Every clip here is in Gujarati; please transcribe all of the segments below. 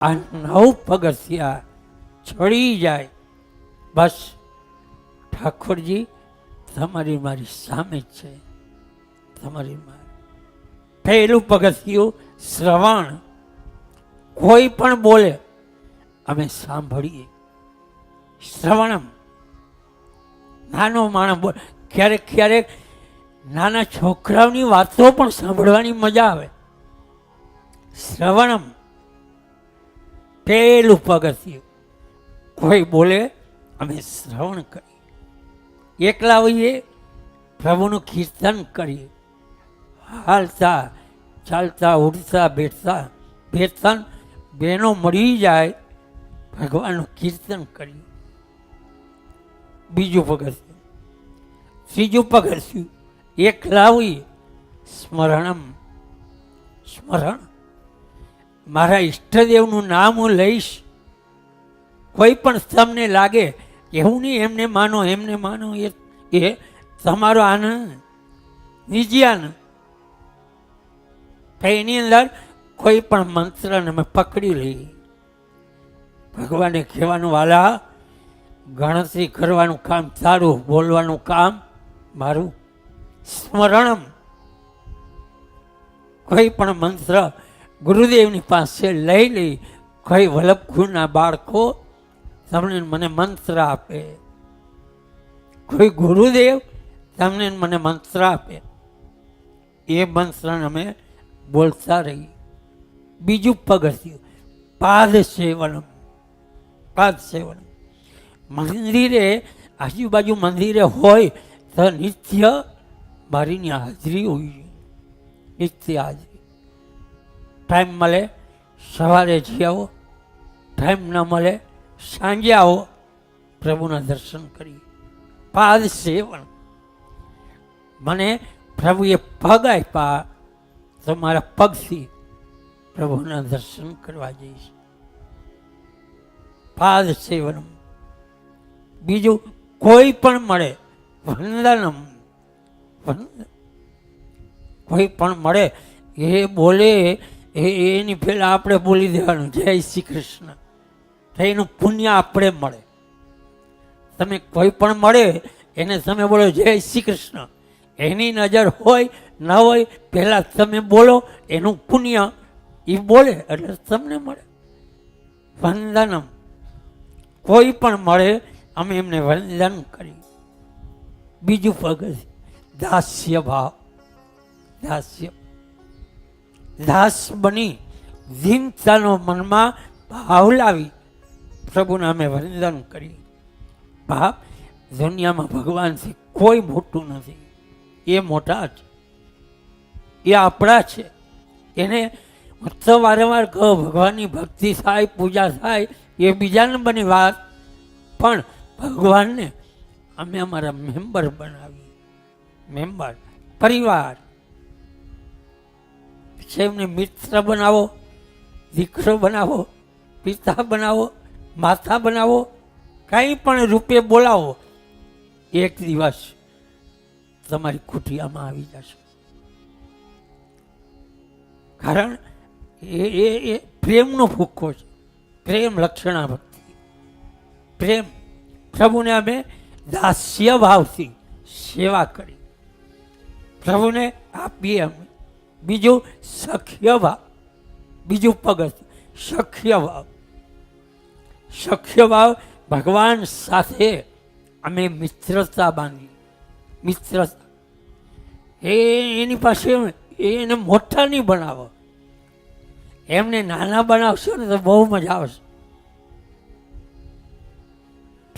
આ નવ પગથિયા ચડી જાય. બસ, ઠાકોરજી, તમારી મારી સામે છે. તમારી મારી. પહેલું પગથિયું શ્રવણ. કોઈ પણ બોલે, અમે સાંભળીએ. શ્રવણમ. નાનો માણસ બોલ, ક્યારેક ક્યારેક નાના છોકરાઓની વાતો પણ સાંભળવાની મજા આવે. શ્રવણમ. પેલું પગથિયું કોઈ બોલે, અમે શ્રવણ કરીએ. એકલા હોઈએ, પ્રભુનું કીર્તન કરીએ. હાલતા, ચાલતા ઉડતા બેઠતા બેઠતા બેનો મળી જાય, ભગવાનનું કીર્તન કરીએ. બીજું પગથિયું ત્રીજું પગથિયું એકલા હોઈએ, સ્મરણમ, સ્મરણ મારા ઈષ્ટદેવનું નામ હું લઈશ. કોઈ પણ તમને લાગે એવું નહીં, એમને માનો એમને માનો, એ એ તમારો આનંદ, નિજી આનંદ. એની અંદર કોઈ પણ મંત્રને અમે પકડી લઈએ ભગવાને કહેવાનું, વાલા, ગણતરી કરવાનું કામ, તારું બોલવાનું કામ, મારું સ્મરણમ. કોઈ પણ મંત્ર ગુરુદેવની પાસે લઈ લઈ કઈ વલ્લભખુના બાળકો તમને મને મંત્ર આપે. કોઈ ગુરુદેવ તમને મને મંત્ર આપે. એ મંત્રને અમે બોલતા રહી બીજું પગથિયું, પાદ સેવનમ. પાદ સેવનમ. મંદિરે, આજુબાજુ મંદિરે હોય તો નિત્ય મારીની હાજરી હોવી જોઈએ નિત્ય હાજરી. ટાઈમ મળે, સવારે જઈ આવો ટાઈમ ન મળે, સાંજે આવો, પ્રભુના દર્શન કરીએ. પાદ સેવન. મને પ્રભુએ પગ આપ્યા, તો મારા પગથી પ્રભુના દર્શન કરવા જઈશ. પાદ સેવનમ બીજું કોઈ પણ મળે, વંદનમ. વંદન કોઈ પણ મળે, એ બોલે એ એની પહેલાં આપણે બોલી દેવાનું. જય શ્રી કૃષ્ણ. તો એનું પુણ્ય આપણે મળે. તમે કોઈ પણ મળે, એને તમે બોલો જય શ્રી કૃષ્ણ. એની નજર હોય, ન હોય, પહેલાં તમે બોલો, એનું પુણ્ય એ બોલે એટલે તમને મળે. વંદનમ. કોઈ પણ મળે, અમે એમને વંદન કરી. બીજું પગ દાસ્ય ભાવ દાસ્ય. દાસ બની દીનતાનો મનમાં ભાવ લાવી પ્રભુના અમે વંદન કરી. બાપ, દુનિયામાં ભગવાનથી કોઈ મોટું નથી. એ મોટા છે એ આપણા છે. એને હું તો વારંવાર કહો, ભગવાનની ભક્તિ થાય, પૂજા થાય, એ બીજા નંબરની વાત. પણ ભગવાનને અમે અમારા મેમ્બર બનાવીએ. મેમ્બર, પરિવાર. એમને મિત્ર બનાવો, દીકરો બનાવો, પિતા બનાવો, માતા બનાવો, કંઈ પણ રૂપે બોલાવો, એક દિવસ તમારી કુટિયામાં આવી જશે. કારણ એ એ એ પ્રેમનો ભૂખો છે. પ્રેમ લક્ષણા પ્રેમ. પ્રભુને અમે દાસ્ય ભાવથી સેવા કરી. પ્રભુને આપીએ અમે. બીજું સખ્ય ભાવ બીજું પગથ સખ્ય ભાવ સખ્ય ભાવ ભગવાન સાથે અમે મિત્રતા બાંધી. મિત્રતા. એ એની પાસે એને મોટા નહીં બનાવો. એમને નાના બનાવશો ને તો બહુ મજા આવશે.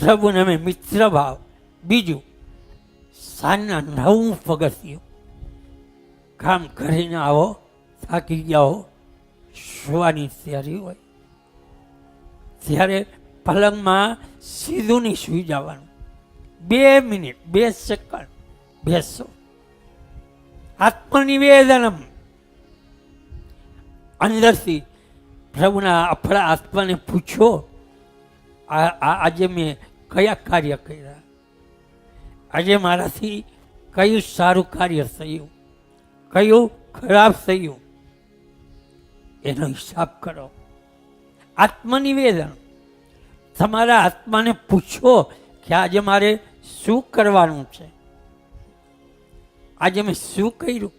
પ્રભુને અમે મિત્ર ભાવ બીજું, સાંજના નવું પગથિયું. કામ કરીને આવો, થાકી ગયા સુવાની તૈયારી હોય. ત્યારે પલંગમાં સીધું નહીં સૂઈ જવાનું. બે મિનિટ, બે સેકન્ડ, બેસો. આત્મનિવેદનમ. અંદરથી પ્રભુના આપણા આત્માને પૂછો આજે મેં કયા કાર્ય કર્યા? આજે મારાથી કયું સારું કાર્ય થયું? કયું ખરાબ થયું? એનો હિસાબ કરો. આત્મનિવેદન. તમારા આત્માને પૂછો કે આજે મારે શું કરવાનું છે? આજે મેં શું કર્યું?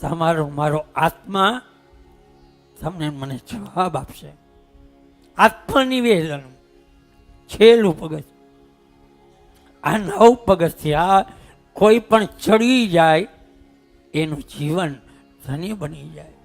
તમારો, મારો આત્મા તમને મને જવાબ આપશે. આત્મનિવેદન. છેલ્લું પગથ આ નવ પગથિયા કોઈ પણ ચડી જાય એનું જીવન ધન્ય બની જાય.